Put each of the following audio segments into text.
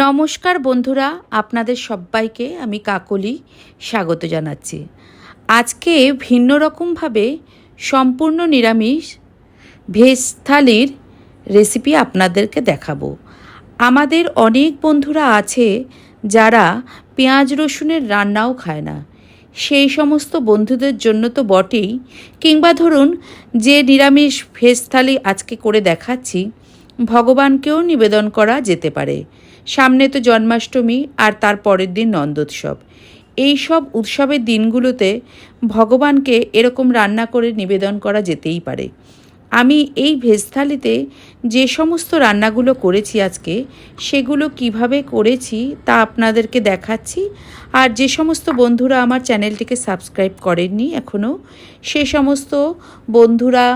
নমস্কার বন্ধুরা, আপনাদের সবাইকে আমি কাকলি স্বাগত জানাচ্ছি। আজকে ভিন্ন রকমভাবে সম্পূর্ণ নিরামিষ ভেজ থালির রেসিপি আপনাদেরকে দেখাবো। আমাদের অনেক বন্ধুরা আছে যারা পেঁয়াজ রসুনের রান্নাও খায় না। সেই সমস্ত বন্ধুদের জন্য তো বটেই। কিংবা ধরুন, যে নিরামিষ ভেজ থালি আজকে করে দেখাচ্ছি, ভগবানকেও নিবেদন করা যেতে পারে। সামনে তো জন্মাষ্টমী আর তার পরের দিন নন্দোৎসব। এই সব উৎসবের দিনগুলোতে ভগবানকে এরকম রান্না করে নিবেদন করা যেতেই পারে। আমি এই ভেজ থালিতে যে সমস্ত রান্নাগুলো করেছি আজকে, সেগুলো কীভাবে করেছি তা আপনাদেরকে দেখাচ্ছি। আর যে সমস্ত বন্ধুরা আমার চ্যানেলটিকে সাবস্ক্রাইব করেননি এখনও সে সমস্ত বন্ধুরা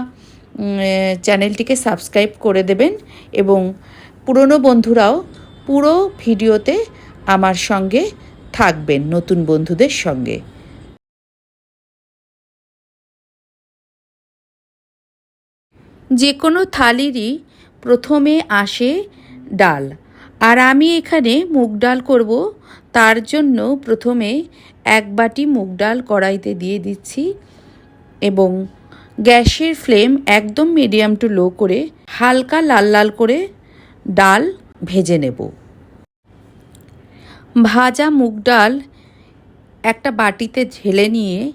চ্যানেলটিকে সাবস্ক্রাইব করে দেবেন এবং পুরনো বন্ধুরাও পুরো ভিডিওতে আমার সঙ্গে থাকবেন নতুন বন্ধুদের সঙ্গে। যে কোনো থালিরই প্রথমে আসে ডাল, আর আমি এখানে মুগ ডাল করব। তার জন্য প্রথমে এক বাটি মুগ ডাল কড়াইতে দিয়ে দিচ্ছি এবং গ্যাসের ফ্লেম একদম মিডিয়াম টু লো করে হালকা লাল লাল করে ডাল ভেজে নেব। ভাজা মুগ ডাল একটা বাটিতে ঝেলে নিয়ে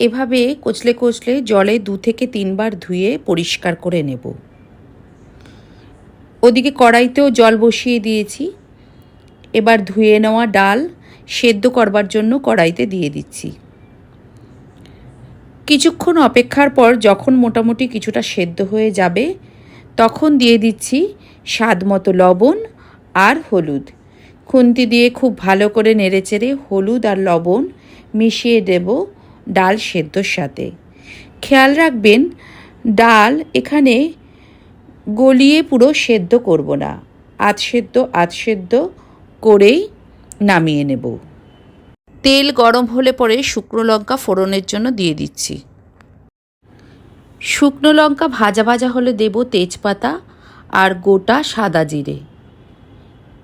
এভাবে কচলে কচলে জলে দু থেকে তিনবার ধুয়ে পরিষ্কার করে নেব। ওদিকে কড়াইতেও জল বসিয়ে দিয়েছি। এবার ধুয়ে নেওয়া ডাল সেদ্ধ করবার জন্য কড়াইতে দিয়ে দিচ্ছি। কিছুক্ষণ অপেক্ষার পর যখন মোটামুটি কিছুটা সেদ্ধ হয়ে যাবে, তখন দিয়ে দিচ্ছি স্বাদ মতো লবণ আর হলুদ। খুন্তি দিয়ে খুব ভালো করে নেড়েচেড়ে হলুদ আর লবণ মিশিয়ে দেব ডাল সেদ্ধর সাথে। খেয়াল রাখবেন, ডাল এখানে গলিয়ে পুরো সেদ্ধ করব না। আধ সেদ্ধ আধ সেদ্ধ করেই নামিয়ে নেব। তেল গরম হলে পরে শুকনো লঙ্কা ফোড়নের জন্য দিয়ে দিচ্ছি। শুকনো লঙ্কা ভাজা ভাজা হলে দেব তেজপাতা আর গোটা সাদা জিরে।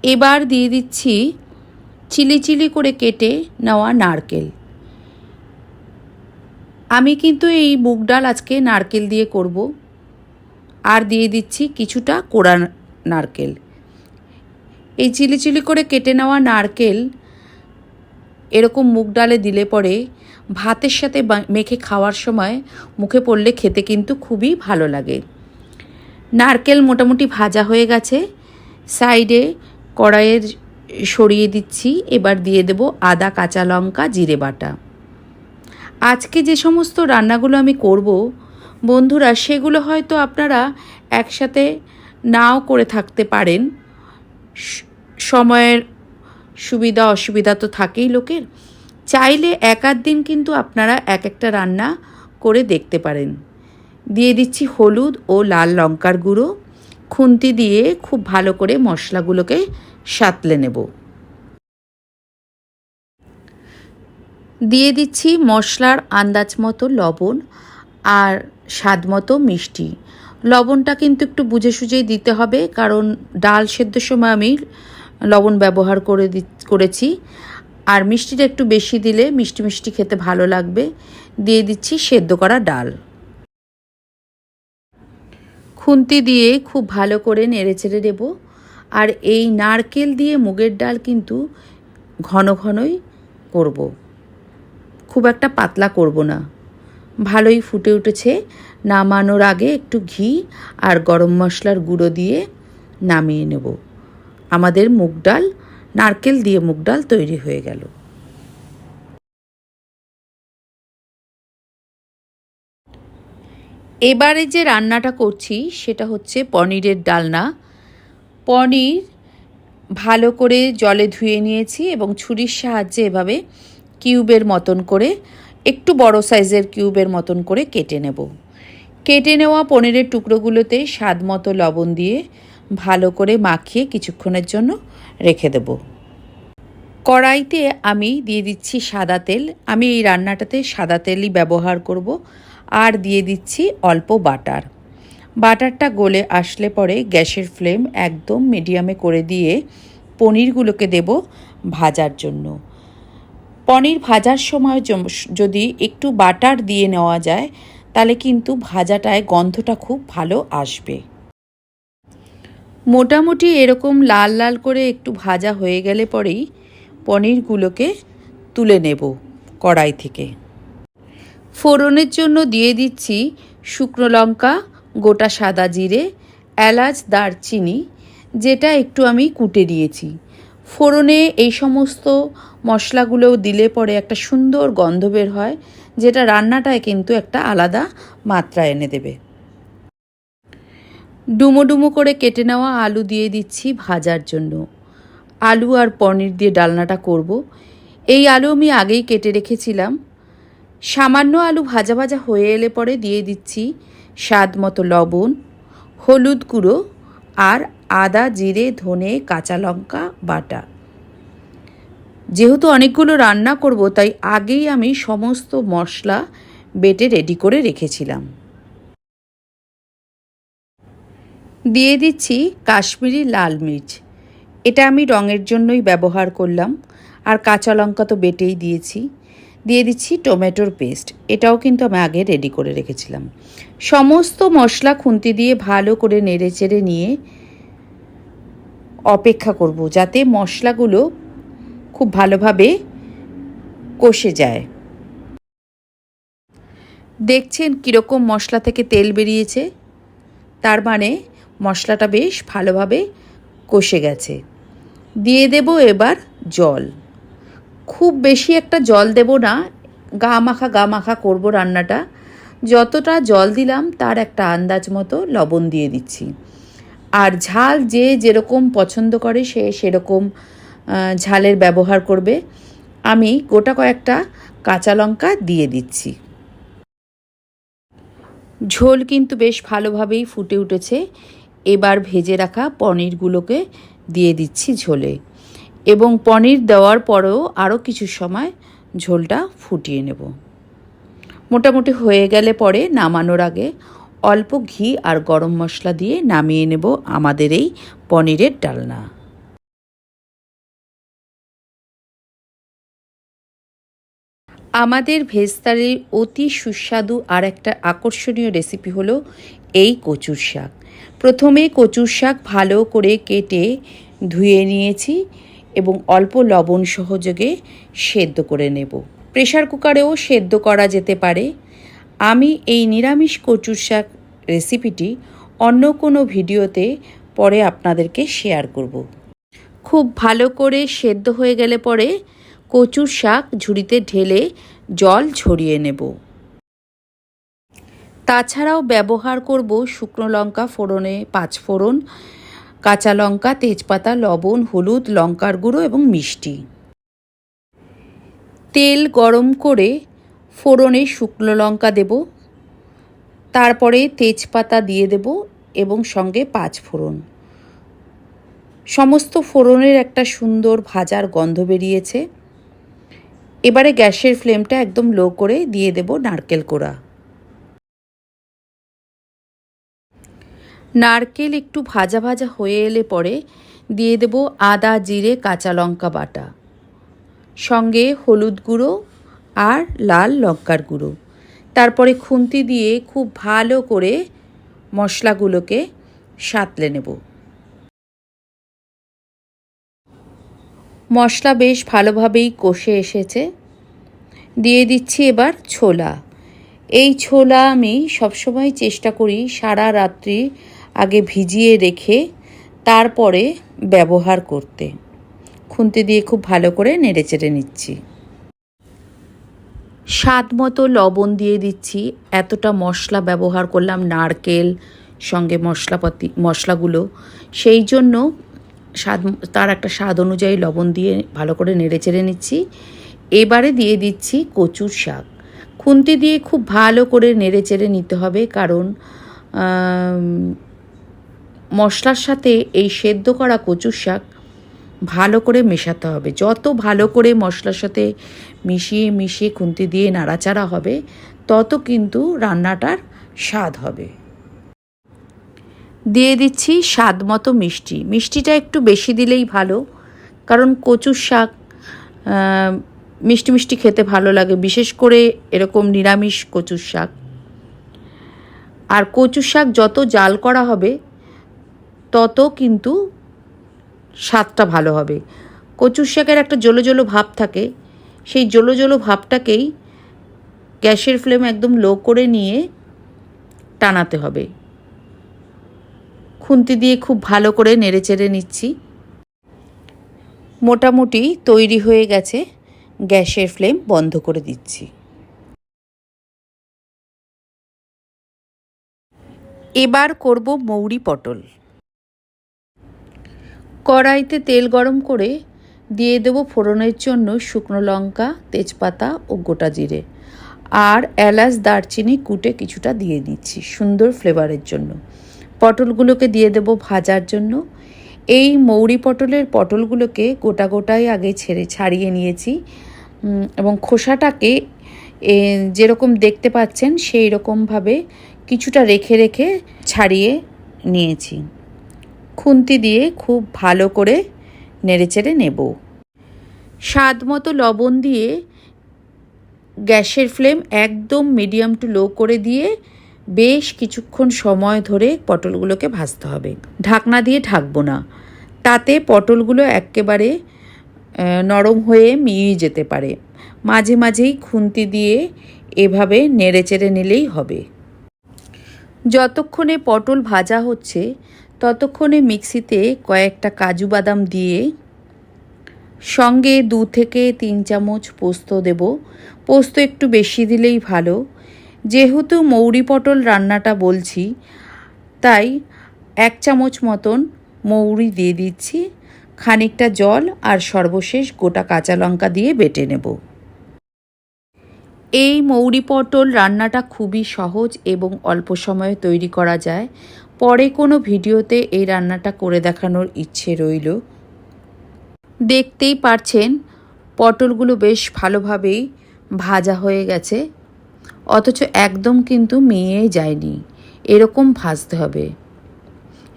এবার দিয়ে দিচ্ছি চিলি চিলি করে কেটে নেওয়া নারকেল। আমি কিন্তু এই মুগ ডাল আজকে নারকেল দিয়ে করব। আর দিয়ে দিচ্ছি কিছুটা কোড়া নারকেল। এই চিলি চিলি করে কেটে নেওয়া নারকেল এরকম মুগ ডালে দিলে পরে ভাতের সাথে মেখে খাওয়ার সময় মুখে পড়লে খেতে কিন্তু খুবই ভালো লাগে। নারকেল মোটামুটি ভাজা হয়ে গেছে। সাইডে কড়াইয়ের সরিয়ে দিচ্ছি। এবার দিয়ে দেব আদা, কাঁচা লঙ্কা, জিরে বাটা। আজকে যে সমস্ত রান্নাগুলো আমি করব, বন্ধুরা, সেগুলো হয়তো আপনারা একসাথে নাও করে থাকতে পারেন। সময়ের সুবিধা, অসুবিধা তো থাকেই লোকের। চাইলে এক আধ দিন কিন্তু আপনারা এক একটা রান্না করে দেখতে পারেন। দিয়ে দিচ্ছি হলুদ ও লাল লঙ্কার গুঁড়ো। খুন্তি দিয়ে খুব ভালো করে মশলাগুলোকে সাতলে নেব। দিয়ে দিচ্ছি মশলার আন্দাজ মতো লবণ আর স্বাদ মতো মিষ্টি। লবণটা কিন্তু একটু বুঝে সুঝেই দিতে হবে, কারণ ডাল সেদ্ধর সময় আমি লবণ ব্যবহার করে দি, করেছি। আর মিষ্টিটা একটু বেশি দিলে মিষ্টি মিষ্টি খেতে ভালো লাগবে। দিয়ে দিচ্ছি সেদ্ধ করা ডাল। খুন্তি দিয়ে খুব ভালো করে নেড়েচেড়ে দেবো আর এই নারকেল দিয়ে মুগের ডাল কিন্তু ঘন ঘনই করব। খুব একটা পাতলা করব না। ভালোই ফুটে উঠেছে। নামানোর আগে একটু ঘি আর গরম মশলার গুঁড়ো দিয়ে নামিয়ে নেব। আমাদের মুগ ডাল, নারকেল দিয়ে মুগ ডাল তৈরি হয়ে গেল। এবারে যে রান্নাটা করছি, সেটা হচ্ছে পনিরের ডালনা। পনির ভালো করে জলে ধুয়ে নিয়েছি এবং ছুরির সাহায্যে এভাবে কিউবের মতন করে, একটু বড় সাইজের কিউবের মতন করে কেটে নেব। কেটে নেওয়া পনিরের টুকরোগুলোতে স্বাদ মতো লবণ দিয়ে ভালো করে মাখিয়ে কিছুক্ষণের জন্য রেখে দেব। কড়াইতে আমি দিয়ে দিচ্ছি সাদা তেল। আমি এই রান্নাটাতে সাদা তেলই ব্যবহার করব। আর দিয়ে দিচ্ছি অল্প বাটার। বাটারটা গলে আসলে পরে গ্যাসের ফ্লেম একদম মিডিয়ামে করে দিয়ে পনিরগুলোকে দেব ভাজার জন্য। পনির ভাজার সময় যদি একটু বাটার দিয়ে নেওয়া যায়, তাহলে কিন্তু ভাজাটায় গন্ধটা খুব ভালো আসবে। মোটামুটি এরকম লাল লাল করে একটু ভাজা হয়ে গেলে পরেই পনিরগুলোকে তুলে নেব কড়াই থেকে। ফোড়নের জন্য দিয়ে দিচ্ছি শুকনো লঙ্কা, গোটা সাদা জিরে, এলাচ, দারচিনি, যেটা একটু আমি কুটে দিয়েছি। ফোড়নে এই সমস্ত মশলাগুলো দিলে পরে একটা সুন্দর গন্ধ বের হয়, যেটা রান্নাটায় কিন্তু একটা আলাদা মাত্রা এনে দেবে। ডুমো ডুমো করে কেটে নেওয়া আলু দিয়ে দিচ্ছি ভাজার জন্য। আলু আর পনির দিয়ে ডালনাটা করব। এই আলু আমি আগেই কেটে রেখেছিলাম। সামান্য আলু ভাজা ভাজা হয়ে এলে পরে দিয়ে দিচ্ছি স্বাদ মতো লবণ, হলুদ গুঁড়ো আর আদা, জিরে, ধনে, কাঁচা লঙ্কা, বাটা। যেহেতু অনেকগুলো রান্না করব, তাই আগেই আমি সমস্ত মশলা বেটে রেডি করে রেখেছিলাম। দিয়ে দিচ্ছি কাশ্মীরি লাল মির্চ। এটা আমি রঙের জন্যই ব্যবহার করলাম, আর কাঁচা লঙ্কা তো বেটেই দিয়েছি। দিয়ে দিচ্ছি টমেটোর পেস্ট। এটাও কিন্তু আমি আগে রেডি করে রেখেছিলাম। সমস্ত মশলা খুন্তি দিয়ে ভালো করে নেড়ে চেড়ে নিয়ে অপেক্ষা করব যাতে মশলাগুলো খুব ভালোভাবে কষে যায়। দেখছেন কীরকম মশলা থেকে তেল বেরিয়েছে? তার মানে মশলাটা বেশ ভালোভাবে কষে গেছে। দিয়ে দেব এবার জল। খুব বেশি একটা জল দেব না, গা মাখা গা মাখা করব রান্নাটা। যতটা জল দিলাম, তার একটা আন্দাজ মতো লবণ দিয়ে দিচ্ছি। আর ঝাল যে যেরকম পছন্দ করে, সে সেরকম ঝালের ব্যবহার করবে। আমি গোটা কয়েকটা কাঁচা লঙ্কা দিয়ে দিচ্ছি। ঝোল কিন্তু বেশ ভালোভাবেই ফুটে উঠেছে। এবার ভেজে রাখা পনিরগুলোকে দিয়ে দিচ্ছি ঝোলে। এবং পনির দেওয়ার পরেও আরও কিছু সময় ঝোলটা ফুটিয়ে নেব। মোটামুটি হয়ে গেলে পরে নামানোর আগে অল্প ঘি আর গরম মশলা দিয়ে নামিয়ে নেব আমাদের এই পনিরের ডালনা। আমাদের ভেজ অতি সুস্বাদু আর একটা আকর্ষণীয় রেসিপি হলো এই কচুর শাক। প্রথমে কচুর শাক ভালো করে কেটে ধুয়ে নিয়েছি। এবং অল্প লবণ সহযোগে সেদ্ধ করে নেব। প্রেশার কুকারেও সেদ্ধ করা যেতে পারে। আমি এই নিরামিষ কচুর শাক রেসিপিটি অন্য কোনো ভিডিওতে পরে আপনাদেরকে শেয়ার করব। খুব ভালো করে সেদ্ধ হয়ে গেলে পরে কচুর শাক ঝুড়িতে ঢেলে জল ঝরিয়ে নেব। তাছাড়াও ব্যবহার করব শুকনো লঙ্কা ফোড়নে পাঁচ ফোড়ন কাঁচা লঙ্কা, তেজপাতা, লবণ, হলুদ, লঙ্কার গুঁড়ো এবং মিষ্টি। তেল গরম করে ফোড়নে শুকনো লঙ্কা দেব। তারপরে তেজপাতা দিয়ে দেব এবং সঙ্গে পাঁচ ফোড়ন। সমস্ত ফোড়নের একটা সুন্দর ভাজার গন্ধ বেরিয়েছে। এবারে গ্যাসের ফ্লেমটা একদম লো করে দিয়ে দেব নারকেল কোড়া। নারকেল একটু ভাজা ভাজা হয়ে এলে পরে দিয়ে দেব আদা, জিরে, কাঁচা লঙ্কা বাটা। সঙ্গে হলুদ গুঁড়ো আর লাল লঙ্কার গুঁড়ো। তারপরে খুন্তি দিয়ে খুব ভালো করে মশলাগুলোকে সাঁতলে নেব। মশলা বেশ ভালোভাবেই কষে এসেছে। দিয়ে দিচ্ছি এবার ছোলা। এই ছোলা আমি সবসময় চেষ্টা করি সারা রাত্রি আগে ভিজিয়ে রেখে তারপরে ব্যবহার করতে। খুন্তি দিয়ে খুব ভালো করে নেড়ে চেড়ে নিচ্ছি। স্বাদ মতো লবণ দিয়ে দিচ্ছি। এতটা মশলা ব্যবহার করলাম, নারকেল, সঙ্গে মশলাপাতি, মশলাগুলো। সেই জন্য স্বাদ, তার একটা স্বাদ অনুযায়ী লবণ দিয়ে ভালো করে নেড়ে চেড়ে নিচ্ছি। এবারে দিয়ে দিচ্ছি কচুর শাক। খুন্তি দিয়ে খুব ভালো করে নেড়ে চেড়ে নিতে হবে কারণ মশলার সাথে এই সেদ্ধ করা কচুর শাক ভালো করে মেশাতে হবে। যত ভালো করে মশলার সাথে মিশিয়ে মিশিয়ে খুন্তি দিয়ে নাড়াচাড়া হবে, তত কিন্তু রান্নাটার স্বাদ হবে। দিয়ে দিচ্ছি স্বাদ মতো মিষ্টি। মিষ্টিটা একটু বেশি দিলেই ভালো, কারণ কচুর শাক মিষ্টি মিষ্টি খেতে ভালো লাগে, বিশেষ করে এরকম নিরামিষ কচুর শাক। আর কচুর শাক যত জাল করা হবে তত কিন্তু স্বাদটা ভালো হবে। কচুর শাকের একটা জলো জলো ভাব থাকে। সেই জলো জলো ভাবটাকেই গ্যাসের ফ্লেম একদম লো করে নিয়ে টানাতে হবে। খুন্তি দিয়ে খুব ভালো করে নেড়ে চেড়ে নিচ্ছি। মোটামুটি তৈরি হয়ে গেছে। গ্যাসের ফ্লেম বন্ধ করে দিচ্ছি। এবার করব মৌরি পটল। কড়াইতে তেল গরম করে দিয়ে দেব ফোড়নের জন্য শুকনো লঙ্কা, তেজপাতা ও গোটা জিরে। আর এলাচ, দারচিনি কুটে কিছুটা দিয়ে দিচ্ছি সুন্দর ফ্লেভারের জন্য। পটলগুলোকে দিয়ে দেব ভাজার জন্য। এই মৌরি পটলের পটলগুলোকে গোটা গোটাই আগে ছেড়ে ছাড়িয়ে নিয়েছি। এবং খোসাটাকে যেরকম দেখতে পাচ্ছেন সেই রকমভাবে কিছুটা রেখে রেখে ছাড়িয়ে নিয়েছি। খুন্তি দিয়ে খুব ভালো করে নেড়েচেড়ে নেব। স্বাদ মতো লবণ দিয়ে গ্যাসের ফ্লেম একদম মিডিয়াম টু লো করে দিয়ে বেশ কিছুক্ষণ সময় ধরে পটলগুলোকে ভাজতে হবে। ঢাকনা দিয়ে ঢাকবো না। তাতে পটলগুলো একেবারে নরম হয়ে মিয়ে যেতে পারে। মাঝে মাঝেই খুন্তি দিয়ে এভাবে নেড়ে নেড়েচেড়ে নিলেই হবে। যতক্ষণে পটল ভাজা হচ্ছে ততক্ষণে মিক্সিতে কয়েকটা কাজু বাদাম দিয়ে সঙ্গে দু থেকে তিন চামচ পোস্ত দেব। পোস্ত একটু বেশি দিলেই ভালো। যেহেতু মৌরি পটল রান্নাটা বলছি, তাই এক চামচ মতন মৌরি দিয়ে দিচ্ছি। খানিকটা জল আর সর্বশেষ গোটা কাঁচা লঙ্কা দিয়ে বেটে নেব। এই মৌরি পটল রান্নাটা খুবই সহজ এবং অল্প সময়ে তৈরি করা যায়। পরে কোনো ভিডিওতে এই রান্নাটা করে দেখানোর ইচ্ছে রইল। দেখতেই পারছেন, পটলগুলো বেশ ভালোভাবেই ভাজা হয়ে গেছে। অথচ একদম কিন্তু মেয়ে যায়নি, এরকম ভাজতে হবে।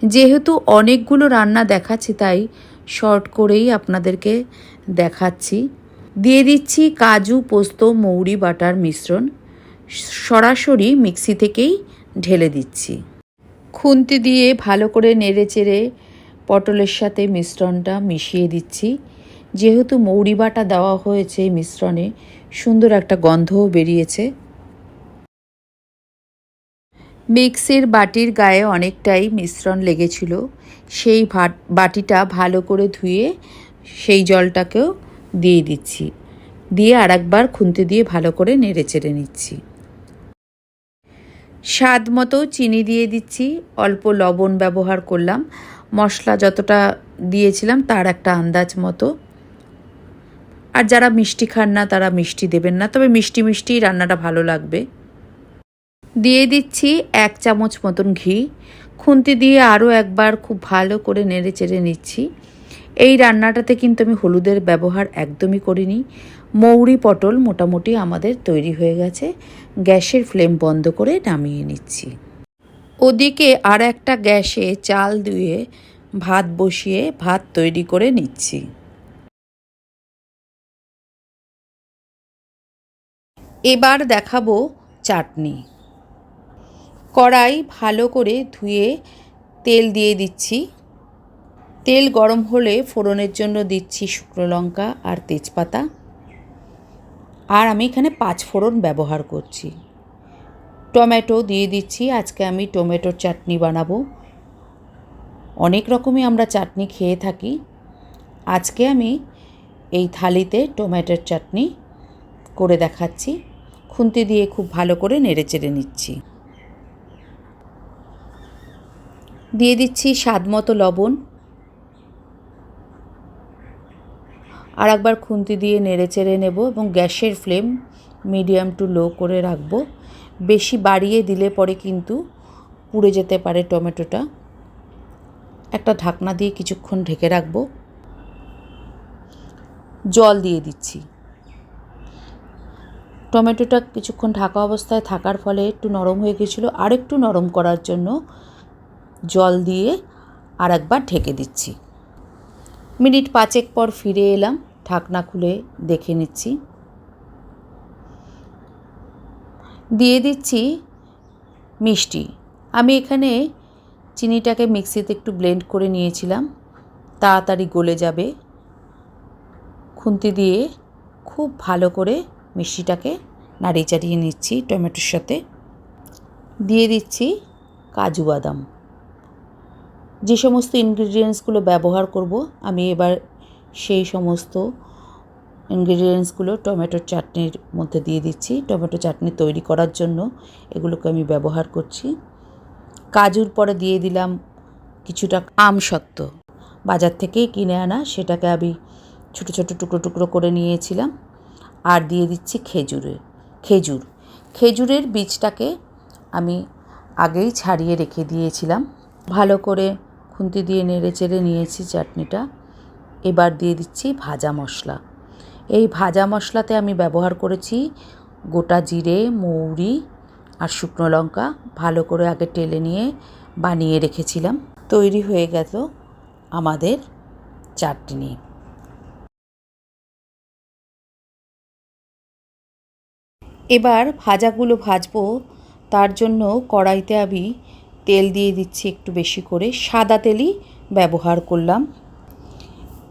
যেহেতু অনেকগুলো রান্না দেখাচ্ছি তাই শর্ট করেই আপনাদেরকে দেখাচ্ছি। দিয়ে দিচ্ছি কাজু, পোস্ত, মৌরি, বাটার মিশ্রণ। সরাসরি মিক্সি থেকেই ঢেলে দিচ্ছি। খুন্তি দিয়ে ভালো করে নেড়ে চেড়ে পটলের সাথে মিশ্রণটা মিশিয়ে দিচ্ছি। যেহেতু মৌরি বাটা দেওয়া হয়েছে মিশ্রণে, সুন্দর একটা গন্ধও বেরিয়েছে। মিক্সির বাটির গায়ে অনেকটাই মিশ্রণ লেগেছিল। সেই বাটিটা ভালো করে ধুয়ে সেই জলটাকেও দিয়ে দিচ্ছি। দিয়ে আরেকবার খুন্তি দিয়ে ভালো করে নেড়ে চেড়ে নিচ্ছি। স্বাদ মতো চিনি দিয়ে দিচ্ছি, অল্প লবণ ব্যবহার করলাম। মশলা যতটা দিয়েছিলাম তার একটা আন্দাজ মতো। আর যারা মিষ্টি খান না, তারা মিষ্টি দেবেন না, তবে মিষ্টি মিষ্টি রান্নাটা ভালো লাগবে। দিয়ে দিচ্ছি এক চামচ মতন ঘি। খুন্তি দিয়ে আরও একবার খুব ভালো করে নেড়ে চেড়ে নিচ্ছি। এই রান্নাটাতে কিন্তু আমি হলুদের ব্যবহার একদমই করিনি। মৌরি পটল মোটামুটি আমাদের তৈরি হয়ে গেছে। গ্যাসের ফ্লেম বন্ধ করে নামিয়ে নিচ্ছি। ওদিকে আর একটা গ্যাসে চাল ধুয়ে ভাত বসিয়ে ভাত তৈরি করে নিচ্ছি। এবার দেখাবো চাটনি। কড়াই ভালো করে ধুয়ে তেল দিয়ে দিচ্ছি। তেল গরম হলে ফোড়নের জন্য দিচ্ছি শুকনো লঙ্কা আর তেজপাতা। আর আমি এখানে পাঁচ ফোড়ন ব্যবহার করছি। টমেটো দিয়ে দিচ্ছি, আজকে আমি টমেটোর চাটনি বানাবো। অনেক রকমই আমরা চাটনি খেয়ে থাকি। আজকে আমি এই থালিতে টমেটোর চাটনি করে দেখাচ্ছি। খুন্তি দিয়ে খুব ভালো করে নেড়ে চেড়ে নিচ্ছি। দিয়ে দিচ্ছি স্বাদ মতো লবণ। আর একবার খুন্তি দিয়ে নেড়ে চেড়ে নেব এবং গ্যাসের ফ্লেম মিডিয়াম টু লো করে রাখব। বেশি বাড়িয়ে দিলে পরে কিন্তু পুড়ে যেতে পারে টমেটোটা। একটা ঢাকনা দিয়ে কিছুক্ষণ ঢেকে রাখব। জল দিয়ে দিচ্ছি। টমেটোটা কিছুক্ষণ ঢাকা অবস্থায় থাকার ফলে একটু নরম হয়ে গেছিল। আর একটু নরম করার জন্য জল দিয়ে আর একবার ঢেকে দিচ্ছি। মিনিট পাঁচেক পর ফিরে এলাম, ঢাকনা খুলে দেখে নিচ্ছি। দিয়ে দিচ্ছি মিষ্টি। আমি এখানে চিনিটাকে মিক্সিতে একটু ব্লেন্ড করে নিয়েছিলাম। তাড়াতাড়ি গলে যাবে। খুন্তি দিয়ে খুব ভালো করে মিষ্টিটাকে নাড়িয়ে চাড়িয়ে নিচ্ছি টমেটোর সাথে। দিয়ে দিচ্ছি কাজু বাদাম। যে সমস্ত ইনগ্রিডিয়েন্টসগুলো ব্যবহার করব, আমি এবার সেই সমস্ত ইনগ্রিডিয়েন্টসগুলো টমেটোর চাটনির মধ্যে দিয়ে দিচ্ছি। টমেটো চাটনি তৈরি করার জন্য এগুলোকে আমি ব্যবহার করছি। কাজুর পরে দিয়ে দিলাম কিছুটা আম আমসত্ত্ব বাজার থেকেই কিনে আনা, সেটাকে আমি ছোটো ছোটো টুকরো টুকরো করে নিয়েছিলাম। আর দিয়ে দিচ্ছি খেজুরে, খেজুর। খেজুরের বীজটাকে আমি আগেই ছাড়িয়ে রেখে দিয়েছিলাম। ভালো করে খুন্তি দিয়ে নেড়ে চেড়ে নিয়েছি চাটনিটা। এবার দিয়ে দিচ্ছি ভাজা মশলা। এই ভাজা মশলাতে আমি ব্যবহার করেছি গোটা জিরে, মৌরি আর শুকনো লঙ্কা। ভালো করে আগে টেলে নিয়ে বানিয়ে রেখেছিলাম। তৈরি হয়ে গেল আমাদের চাটনি। এবার ভাজাগুলো ভাজবো। তার জন্য কড়াইতে আমি তেল দিয়ে দিচ্ছি একটু বেশি করে, সাদা তেলই ব্যবহার করলাম।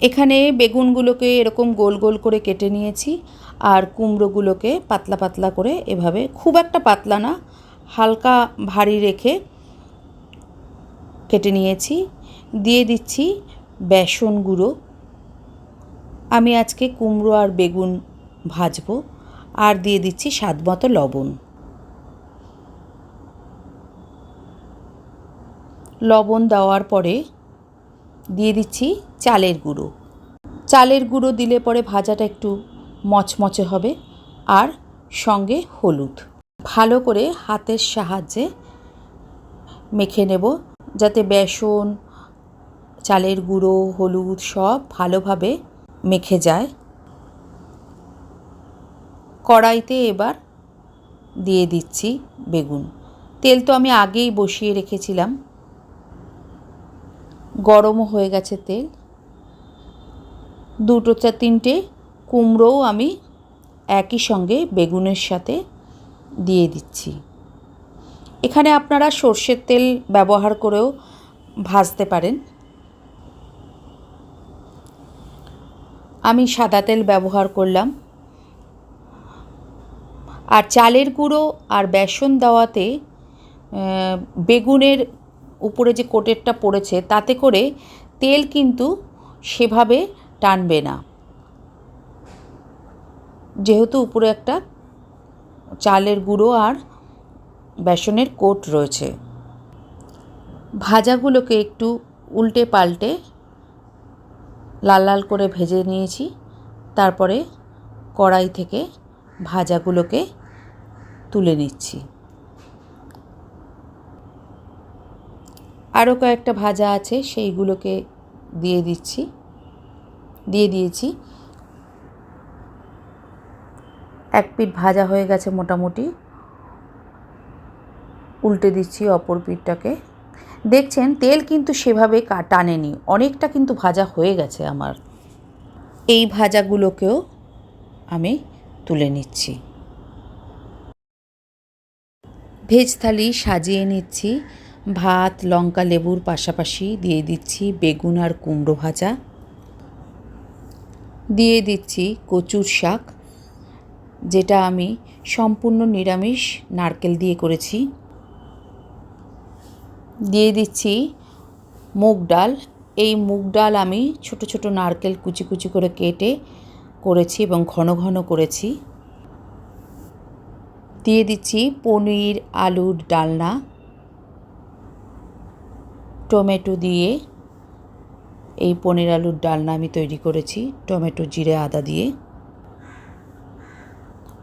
এখানে বেগুনগুলোকে এরকম গোল গোল করে কেটে নিয়েছি, আর কুমড়োগুলোকে পাতলা পাতলা করে এভাবে, খুব একটা পাতলা না, হালকা ভারী রেখে কেটে নিয়েছি। দিয়ে দিচ্ছি বেসন গুঁড়ো। আমি আজকে কুমড়ো আর বেগুন ভাজবো, আর দিয়ে দিচ্ছি স্বাদ মতো লবণ। লবণ দেওয়ার পরে দিয়ে দিচ্ছি চালের গুঁড়ো। চালের গুঁড়ো দিলে পরে ভাজাটা একটু মচমচে হবে আর সঙ্গে হলুদ। ভালো করে হাতের সাহায্যে মেখে নেব যাতে বেসন, চালের গুঁড়ো, হলুদ সব ভালোভাবে মেখে যায়। কড়াইতে এবার দিয়ে দিচ্ছি বেগুন। তেল তো আমি আগেই বসিয়ে রেখেছিলাম। গরমও হয়ে গেছে তেল। দুটো চার তিনটে কুমড়োও আমি একই সঙ্গে বেগুনের সাথে দিয়ে দিচ্ছি। এখানে আপনারা সর্ষের তেল ব্যবহার করেও ভাজতে পারেন। আমি সাদা তেল ব্যবহার করলাম। আর চালের গুঁড়ো আর বেসন দেওয়াতে বেগুনের উপরে যে কোটেরটা পড়েছে, তাতে করে তেল কিন্তু সেভাবে টানবে না। যেহেতু উপরে একটা চালের গুঁড়ো আর বেসনের কোট রয়েছে। ভাজাগুলোকে একটু উল্টে পাল্টে লাল লাল করে ভেজে নিয়েছি। তারপরে কড়াই থেকে ভাজাগুলোকে তুলে নিচ্ছি। আরও কয়েকটা ভাজা আছে, সেইগুলোকে দিয়ে দিচ্ছি। দিয়ে দিয়েছি। এক পিঠ ভাজা হয়ে গেছে মোটামুটি। উল্টে দিচ্ছি অপর পিঠটাকে। দেখছেন, তেল কিন্তু সেভাবে টানেনি, অনেকটা কিন্তু ভাজা হয়ে গেছে আমার। এই ভাজাগুলোকেও আমি তুলে নিচ্ছি। ভেজ থালি সাজিয়ে নিচ্ছি। ভাত, লঙ্কা, লেবুর পাশাপাশি দিয়ে দিচ্ছি বেগুন আর কুমড়ো ভাজা। দিয়ে দিচ্ছি কচুর শাক, যেটা আমি সম্পূর্ণ নিরামিষ নারকেল দিয়ে করেছি। দিয়ে দিচ্ছি মুগ ডাল। এই মুগ ডাল আমি ছোট ছোট নারকেল কুচি কুচি করে কেটে করেছি এবং ঘন ঘন করেছি। দিয়ে দিচ্ছি পনির, আলুর ডালনা। টমেটো দিয়ে এই পনির আলুর ডালনা আমি তৈরি করেছি, টমেটো, জিরে, আদা দিয়ে।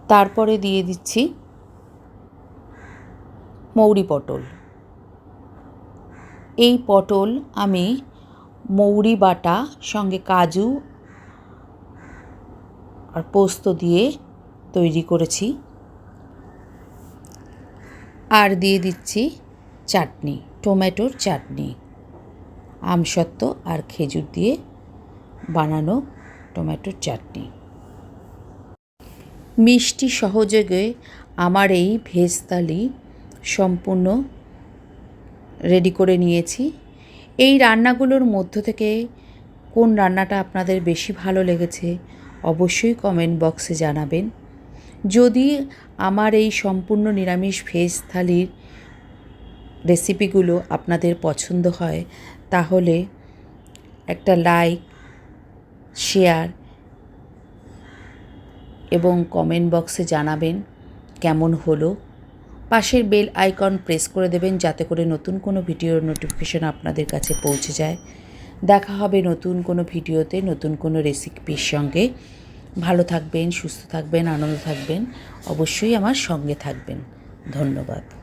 তারপরে দিয়ে দিচ্ছি মৌরি পটল। এই পটল আমি মৌরি বাটা, সঙ্গে কাজু আর পোস্ত দিয়ে তৈরি করেছি। আর দিয়ে দিচ্ছি চাটনি, টমেটোর চাটনি। আমসত্ত্ব আর খেজুর দিয়ে বানানো টমেটোর চাটনি। মিষ্টি সহযোগে আমার এই ভেজ থালি সম্পূর্ণ রেডি করে নিয়েছি। এই রান্নাগুলোর মধ্য থেকে কোন রান্নাটা আপনাদের বেশি ভালো লেগেছে অবশ্যই কমেন্ট বক্সে জানাবেন। যদি আমার এই সম্পূর্ণ নিরামিষ ভেজ থালির রেসিপিগুলো আপনাদের পছন্দ হয় তাহলে একটা লাইক শেয়ার এবং কমেন্ট বক্সে জানাবেন কেমন হলো। পাশের বেল আইকন প্রেস করে দেবেন যাতে করে নতুন কোনো ভিডিওর নোটিফিকেশন আপনাদের কাছে পৌঁছে যায়। দেখা হবে নতুন কোনো ভিডিওতে নতুন কোনো রেসিপির সঙ্গে। ভালো থাকবেন, সুস্থ থাকবেন, আনন্দ থাকবেন, অবশ্যই আমার সঙ্গে থাকবেন। ধন্যবাদ।